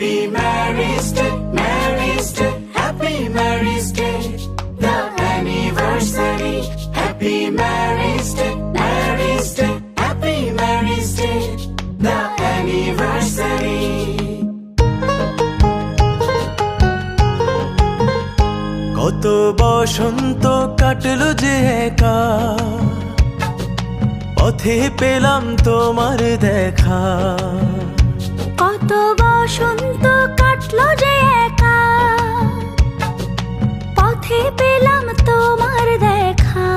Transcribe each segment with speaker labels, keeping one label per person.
Speaker 1: Happy Mary's Day, Mary's Day, Happy Mary's Day, the anniversary. Happy Mary's Day, Mary's Day, Happy Mary's Day, the anniversary.
Speaker 2: কত বসন্ত কাটলো যে একা পথে পেলাম তোমার দেখা
Speaker 3: কত বসন্ত কাটলো যে একা। পথে পেলাম তোমার দেখা।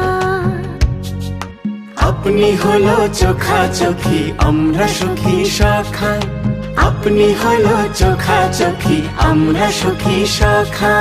Speaker 1: আপনি হলো চোখা চোখি আমরা সুখী শাখা আপনি হলো চোখা চোখি আমরা সুখী সখা।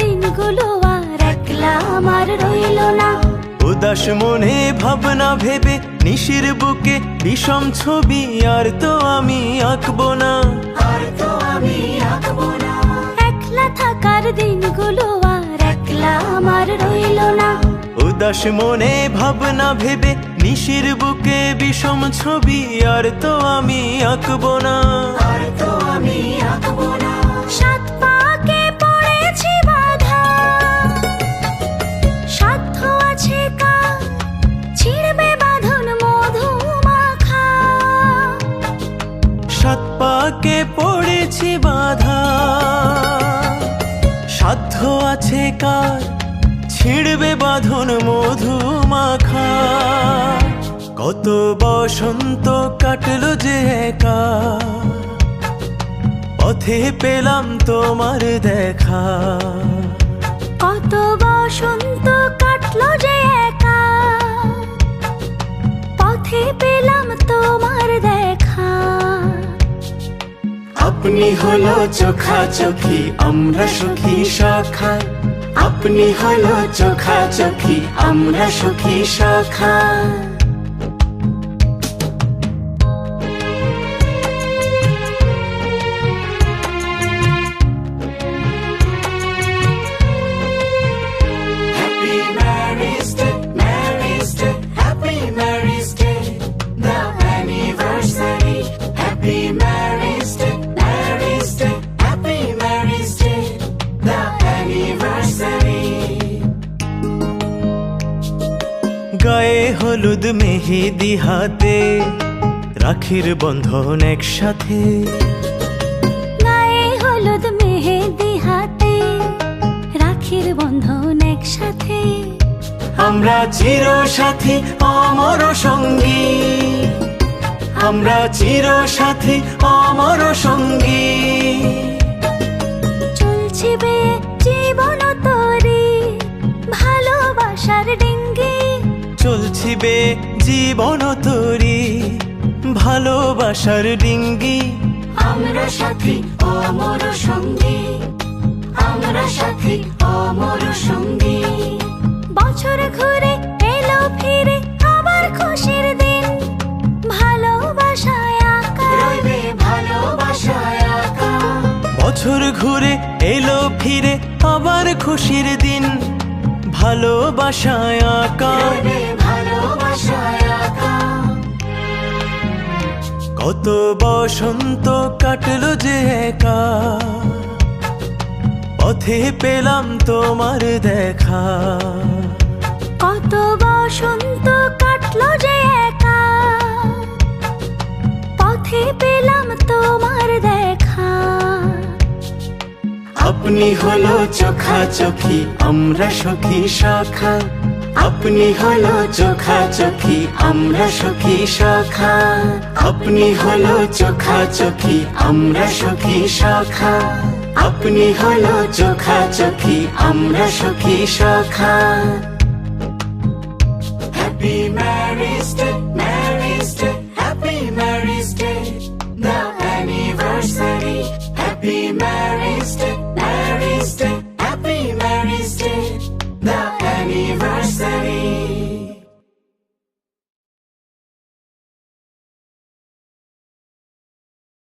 Speaker 3: দিনগুলো আর একলা আমার রইল না।
Speaker 2: উদাস মনে ভাবনা ভেবে নিশির বুকে বিষম ছবি আর তো আমি আঁকবো না।
Speaker 1: আর তো আমি আঁকবো না।
Speaker 3: একলা থাকার দিনগুলো আর একলা আমার রইল না।
Speaker 2: উদাস মনে ভাবনা ভেবে নিশির বুকে বিষম ছবি আর তো আমি আঁকবো না।
Speaker 1: আর তো আমি আঁকবো না।
Speaker 3: সাত পাকে পড়েছি আছে কার? ছিড়বে বাঁধন মধু মাখা।
Speaker 2: কত বসন্ত কাটলো যে একা। পথে পেলাম তোমার দেখা।
Speaker 3: কত বসন্ত কাটল যে
Speaker 1: আপনি হলো চোখা চোখি আমরা সুখী সখা আপনি হলো চোখা চোখি আমরা সুখী সখা
Speaker 2: হলুদ মেহেদি হাতে রাখির বন্ধন একসাথে।
Speaker 3: গায়ে হলুদ মেহেদি হাতে রাখির বন্ধন একসাথে।
Speaker 1: আমরা চির সাথী অমর সঙ্গী। আমরা চির সাথী অমর সঙ্গী।
Speaker 3: চলছে
Speaker 2: চলছি বে জীবন তরি ভালোবাসার ডিঙ্গি।
Speaker 1: আমরা সাথী অমর সঙ্গী আমরা সাথী অমর সঙ্গী।
Speaker 3: বছর ঘুরে এলো ফিরে আবার খুশির দিন ভালোবাসায় আঁকা।
Speaker 1: রইবে ভালোবাসায় আঁকা।
Speaker 2: বছর ঘুরে এলো ফিরে আবার খুশির দিন ভালোবাসায় আঁকা। কত বসন্ত কাটলো যে একা। পথে পেলাম তোমার দেখা।
Speaker 3: কত বসন্ত কাটলো যে একা। পথে পেলাম তোমার দেখা।
Speaker 1: আপনি হলো চোখা চোখি আমরা সখী সখা আপনি হলো চোখা চোখি আমরা সখী সখা। আপনি হলো চোখা চোখি আমরা সখী সখা। আপনি হলো চোখা চোখি আমরা সখী সখা।